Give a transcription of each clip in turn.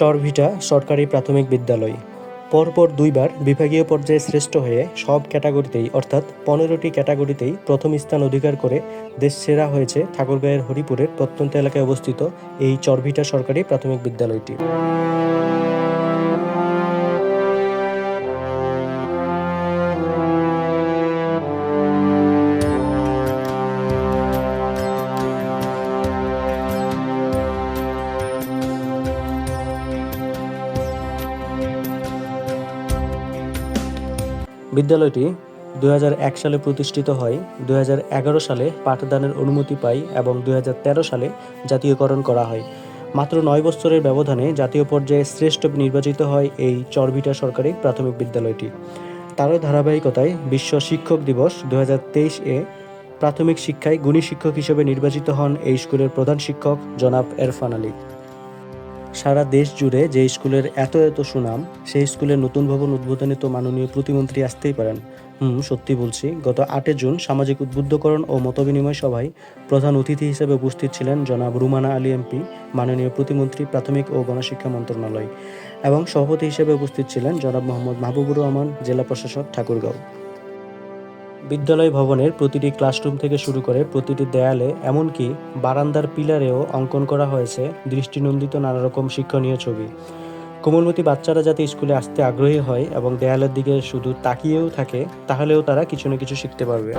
চরভিটা সরকারি প্রাথমিক বিদ্যালয়। পরপর দুইবার বিভাগীয় পর্যায়ে শ্রেষ্ঠ হয়ে সব ক্যাটাগরিতেই, অর্থাৎ পনেরোটি ক্যাটাগরিতেই প্রথম স্থান অধিকার করে দেশ সেরা হয়েছে ঠাকুরগাঁয়ের হরিপুরের প্রত্যন্ত এলাকায় অবস্থিত এই চরভিটা সরকারি প্রাথমিক বিদ্যালয়টি। বিদ্যালয়টি দু হাজার এক সালে প্রতিষ্ঠিত হয় দু হাজার এগারো সালে পাঠদানের অনুমতি পায় এবং দু হাজার তেরো সালে জাতীয়করণ করা হয়। মাত্র নয় বছরের ব্যবধানে জাতীয় পর্যায়ে শ্রেষ্ঠ নির্বাচিত হয় এই চরভিটা সরকারি প্রাথমিক বিদ্যালয়টি। তারই ধারাবাহিকতায় বিশ্ব শিক্ষক দিবস দু হাজার তেইশ এ প্রাথমিক শিক্ষায় গুণী শিক্ষক হিসেবে নির্বাচিত হন এই স্কুলের প্রধান শিক্ষক জনাব এরফান আলী। সারা দেশ জুড়ে যে স্কুলের এত এত সুনাম, সেই স্কুলের নতুন ভবন উদ্বোধনে তো মাননীয় প্রতিমন্ত্রী আসতেই পারেন। হুম, সত্যি বলছি, গত আটে জুন সামাজিক উদ্বুদ্ধকরণ ও মতবিনিময় সভায় প্রধান অতিথি হিসেবে উপস্থিত ছিলেন জনাব রুমানা আলী এমপি, মাননীয় প্রতিমন্ত্রী প্রাথমিক ও গণশিক্ষা মন্ত্রণালয় এবং সভাপতি হিসেবে উপস্থিত ছিলেন জনাব মোহাম্মদ মাহবুবুর রহমান, জেলা প্রশাসক ঠাকুরগাঁও। বিদ্যালয় ভবনের প্রতিটি ক্লাসরুম থেকে শুরু করে প্রতিটি দেয়ালে, এমনকি বারান্দার পিলারেও অঙ্কন করা হয়েছে দৃষ্টিনন্দিত নানা রকম শিক্ষণীয় ছবি। কোমলমতি বাচ্চারা যাতে স্কুলে আসতে আগ্রহী হয় এবং দেয়ালের দিকে শুধু তাকিয়েও থাকে, তাহলেও তারা কিছু না কিছু শিখতে পারবে।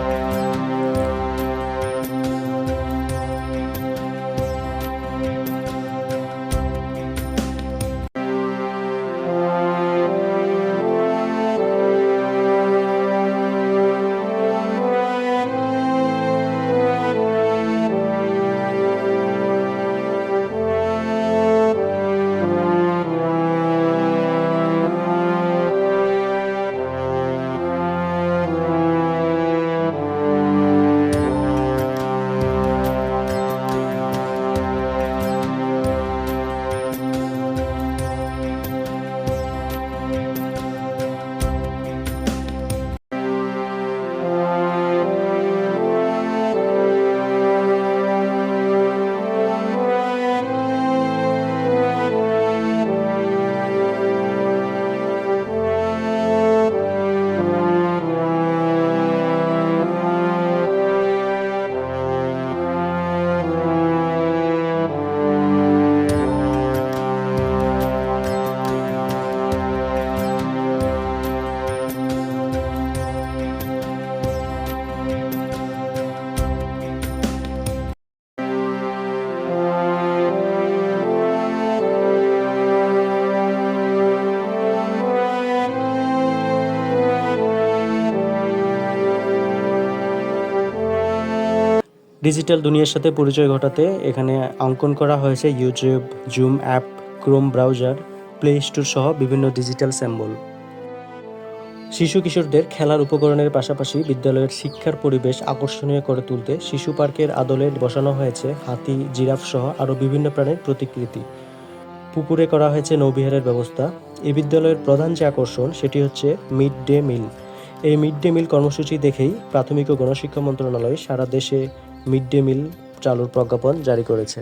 ডিজিটাল দুনিয়ার সাথে পরিচয় ঘটাতে এখানে অঙ্কন করা হয়েছে YouTube, zoom app, chrome browser, play store সহ বিভিন্ন ডিজিটাল স্যাম্বল। শিশু কিশোরদের খেলার উপকরণের পাশাপাশি বিদ্যালয়ের শিক্ষার পরিবেশ আকর্ষণীয় করে তুলতে শিশু পার্কের আদলে বসানো হয়েছে হাতি, জিরাফ সহ আরও বিভিন্ন প্রাণীর প্রতিকৃতি। পুকুরে করা হয়েছে নৌবিহারের ব্যবস্থা। এই বিদ্যালয়ের প্রধান যে আকর্ষণ সেটি হচ্ছে মিড ডে মিল। এই মিড ডে মিল কর্মসূচি দেখেই প্রাথমিক ও গণশিক্ষা মন্ত্রণালয় সারা দেশে মিড ডে মিল চালুর প্রজ্ঞাপন জারি করেছে।